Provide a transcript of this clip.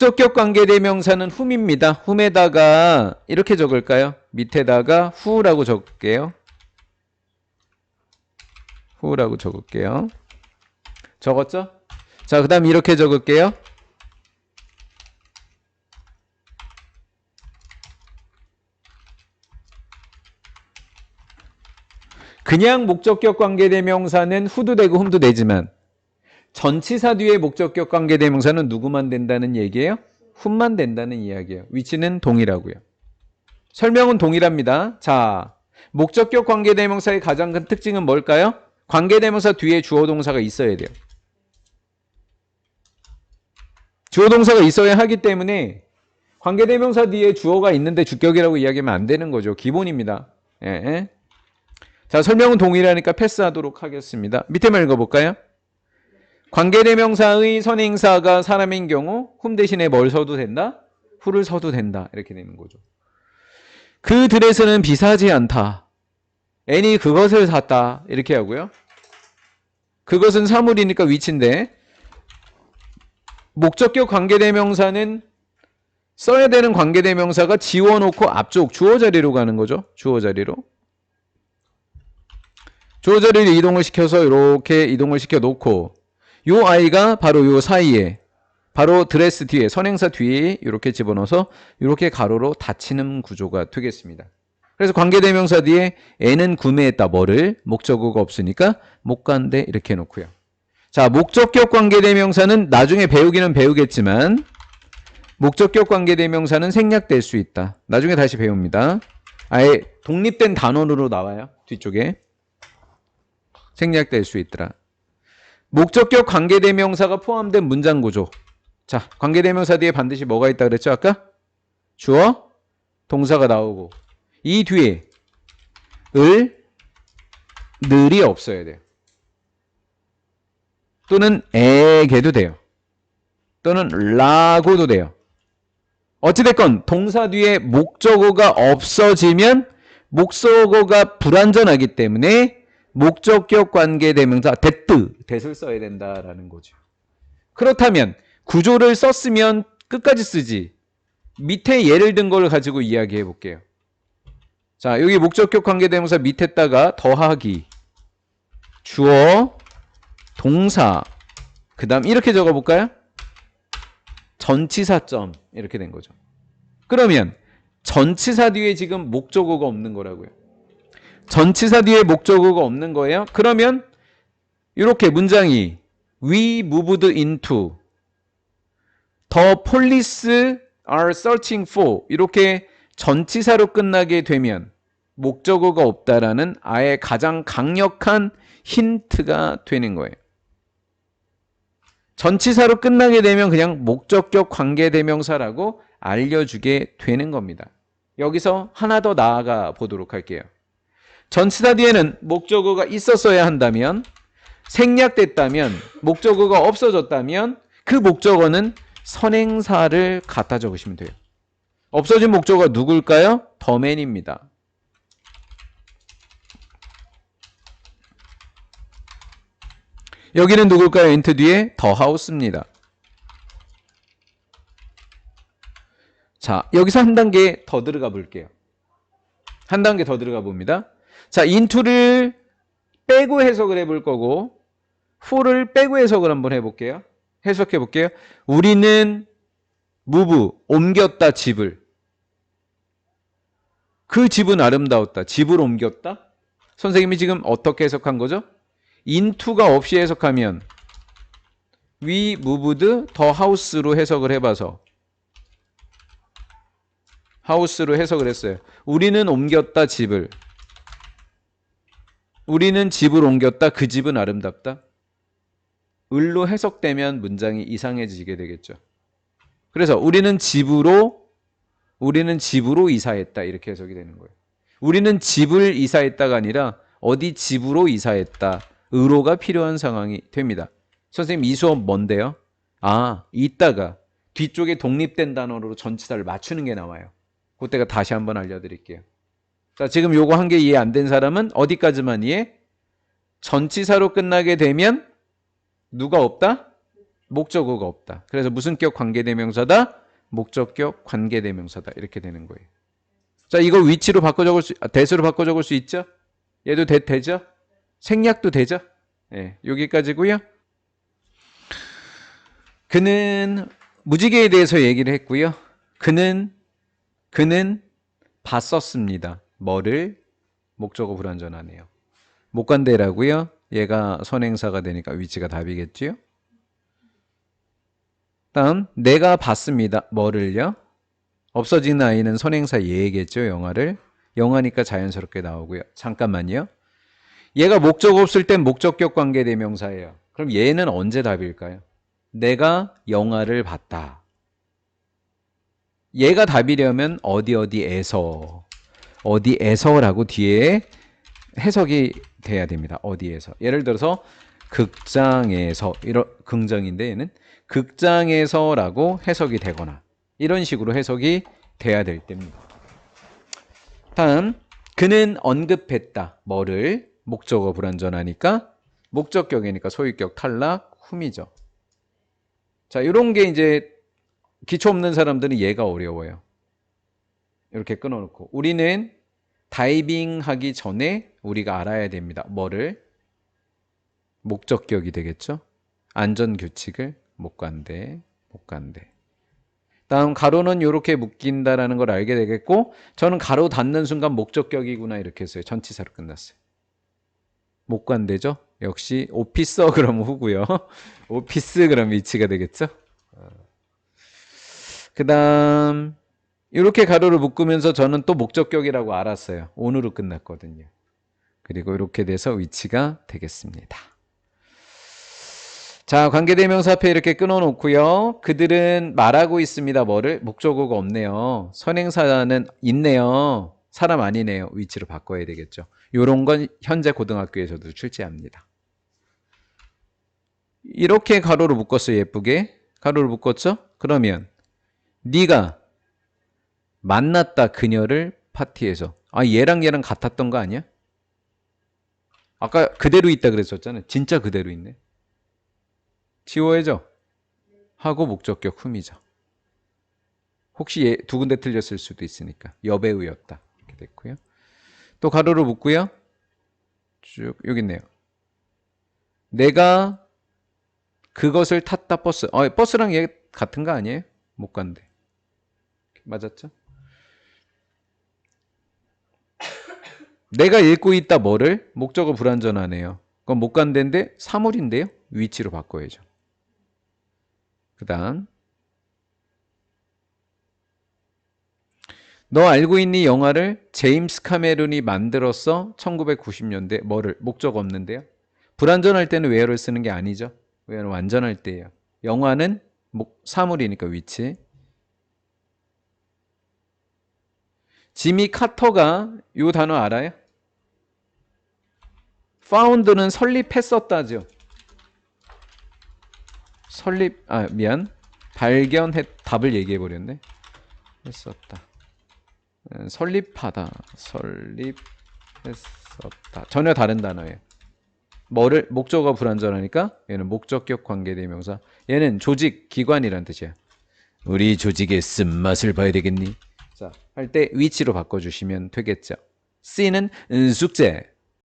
목적격 관계대명사는 훔입니다. 훔에다가 이렇게 적을까요? 밑에다가 후라고 적을게요. 후라고 적을게요. 적었죠? 자, 그 다음 이렇게 적을게요. 그냥 목적격 관계대명사는 후도 되고 훔도 되지만 전치사 뒤에 목적격 관계 대명사는 누구만 된다는 얘기예요? 훔만 된다는 이야기예요. 위치는 동일하고요. 설명은 동일합니다. 자, 목적격 관계 대명사의 가장 큰 특징은 뭘까요? 관계 대명사 뒤에 주어 동사가 있어야 돼요. 주어 동사가 있어야 하기 때문에 관계 대명사 뒤에 주어가 있는데 주격이라고 이야기하면 안 되는 거죠. 기본입니다. 예. 자, 설명은 동일하니까 패스하도록 하겠습니다. 밑에만 읽어볼까요? 관계대명사의 선행사가 사람인 경우 훔 대신에 뭘 써도 된다? 후를 써도 된다. 이렇게 되는 거죠. 그 드레스는 비싸지 않다. 애니 그것을 샀다. 이렇게 하고요. 그것은 사물이니까 위치인데 목적격 관계대명사는 써야 되는 관계대명사가 지워놓고 앞쪽 주어 자리로 가는 거죠. 주어 자리로. 주어 자리를 이동을 시켜서 이렇게 이동을 시켜 놓고 요 아이가 바로 요 사이에 바로 드레스 뒤에 선행사 뒤에 이렇게 집어넣어서 이렇게 가로로 닫히는 구조가 되겠습니다. 그래서 관계대명사 뒤에 애는 구매했다 뭐를 목적어가 없으니까 못 간대 이렇게 해놓고요. 자 목적격 관계대명사는 나중에 배우기는 배우겠지만 목적격 관계대명사는 생략될 수 있다. 나중에 다시 배웁니다. 아예 독립된 단원으로 나와요. 뒤쪽에. 생략될 수 있더라. 목적격 관계대명사가 포함된 문장 구조. 자, 관계대명사 뒤에 반드시 뭐가 있다 그랬죠? 아까? 주어, 동사가 나오고 이 뒤에 을, 늘이 없어야 돼요. 또는 에게도 돼요. 또는 라고도 돼요. 어찌됐건 동사 뒤에 목적어가 없어지면 목적어가 불완전하기 때문에 목적격 관계 대명사 됐드 됐을 써야 된다라는 거죠. 그렇다면 구조를 썼으면 끝까지 쓰지. 밑에 예를 든 걸 가지고 이야기해 볼게요. 자, 여기 목적격 관계 대명사 밑에다가 더하기 주어 동사 그다음 이렇게 적어 볼까요? 전치사점 이렇게 된 거죠. 그러면 전치사 뒤에 지금 목적어가 없는 거라고요. 전치사 뒤에 목적어가 없는 거예요. 그러면 이렇게 문장이 we moved into the police are searching for 이렇게 전치사로 끝나게 되면 목적어가 없다라는 아예 가장 강력한 힌트가 되는 거예요. 전치사로 끝나게 되면 그냥 목적격 관계대명사라고 알려주게 되는 겁니다. 여기서 하나 더 나아가 보도록 할게요. 전치사 뒤에는 목적어가 있었어야 한다면 생략됐다면 목적어가 없어졌다면 그 목적어는 선행사를 갖다 적으시면 돼요. 없어진 목적어가 누굴까요? 더맨입니다. 여기는 누굴까요? 엔트 뒤에 더 하우스입니다. 자, 여기서 한 단계 더 들어가 볼게요. 한 단계 더 들어가 봅니다. 자, 인투를 빼고 해석을 해볼 거고, for를 빼고 해석을 한번 해볼게요. 해석해 볼게요. 우리는 무브, 옮겼다, 집을. 그 집은 아름다웠다. 집을 옮겼다? 선생님이 지금 어떻게 해석한 거죠? 인투가 없이 해석하면 we moved the house로 해석을 해봐서 하우스로 해석을 했어요. 우리는 옮겼다 집을. 우리는 집을 옮겼다. 그 집은 아름답다. 을로 해석되면 문장이 이상해지게 되겠죠. 그래서 우리는 집으로 우리는 집으로 이사했다. 이렇게 해석이 되는 거예요. 우리는 집을 이사했다가 아니라 어디 집으로 이사했다. 의로가 필요한 상황이 됩니다. 선생님 이 수업 뭔데요? 아, 이따가 뒤쪽에 독립된 단어로 전치사를 맞추는 게 나와요. 그때가 다시 한번 알려드릴게요. 자, 지금 요거 한 개 이해 안 된 사람은 어디까지만 이해? 전치사로 끝나게 되면 누가 없다? 목적어가 없다. 그래서 무슨 격 관계대명사다? 목적격 관계대명사다. 이렇게 되는 거예요. 자, 이거 위치로 바꿔 적을 수, 아, 대수로 바꿔 적을 수 있죠? 얘도 대, 되죠? 생략도 되죠? 예, 여기까지고요. 그는 무지개에 대해서 얘기를 했고요. 그는 그는 봤었습니다. 뭐를 목적어 불완전하네요. 목관대라고요. 얘가 선행사가 되니까 위치가 답이겠지요. 다음 내가 봤습니다. 뭐를요? 없어진 아이는 선행사 얘겠죠. 영화를 영화니까 자연스럽게 나오고요. 잠깐만요. 얘가 목적 없을 땐 목적격 관계 대명사예요. 그럼 얘는 언제 답일까요? 내가 영화를 봤다. 얘가 답이려면 어디 어디에서 어디에서라고 뒤에 해석이 돼야 됩니다. 어디에서. 예를 들어서 극장에서 이런 긍정인데 얘는 극장에서라고 해석이 되거나 이런 식으로 해석이 돼야 될 때입니다. 다음 그는 언급했다. 뭐를 목적어 불완전하니까 목적격이니까 소유격 탈락 흠이죠. 자, 이런 게 이제 기초 없는 사람들은 얘가 어려워요. 이렇게 끊어놓고 우리는 다이빙 하기 전에 우리가 알아야 됩니다. 뭐를 목적격이 되겠죠. 안전 규칙을 못 간대, 못 간대. 다음 가로는 이렇게 묶인다라는 걸 알게 되겠고 저는 가로 닫는 순간 목적격이구나 이렇게 했어요. 전치사로 끝났어요. 못 간대죠. 역시 오피서 그럼 후고요. 오피스 그럼 위치가 되겠죠. 그 다음 이렇게 가로를 묶으면서 저는 또 목적격이라고 알았어요. 온으로 끝났거든요. 그리고 이렇게 돼서 위치가 되겠습니다. 자, 관계대명사 앞에 이렇게 끊어놓고요. 그들은 말하고 있습니다. 뭐를? 목적어가 없네요. 선행사는 있네요. 사람 아니네요. 위치로 바꿔야 되겠죠. 요런 건 현재 고등학교에서도 출제합니다. 이렇게 가로로 묶었어요. 예쁘게. 가로로 묶었죠? 그러면 네가 만났다 그녀를 파티에서 아 얘랑 얘랑 같았던 거 아니야? 아까 그대로 있다 그랬었잖아요. 진짜 그대로 있네. 지워야죠. 하고 목적격 흠이죠. 혹시 얘 두 군데 틀렸을 수도 있으니까 여배우였다 이렇게 됐고요. 또 가로로 묶고요. 쭉 여기 있네요. 내가 그것을 탔다 버스. 어, 버스랑 얘 같은 거 아니에요? 못 간대. 맞았죠? 내가 읽고 있다 뭐를? 목적어 불완전하네요. 그건 못 간대인데 사물인데요. 위치로 바꿔야죠. 그 다음 너 알고 있니 영화를 제임스 카메론이 만들었어? 1990년대 뭐를? 목적 없는데요. 불완전할 때는 where를 쓰는 게 아니죠. where는 완전할 때예요. 영화는 목, 사물이니까 위치. 지미 카터가 이 단어 알아요? Found는 설립했었다죠. 설립 아 미안 발견했 답을 얘기해 버렸네. 했었다. 음, 설립하다 설립했었다 전혀 다른 단어예요. 뭐를 목적어 불완전하니까 얘는 목적격 관계대명사 얘는 조직 기관이란 뜻이야. 우리 조직의 쓴맛을 봐야 되겠니? 자, 할 때 위치로 바꿔 주시면 되겠죠. C는 음, 숙제,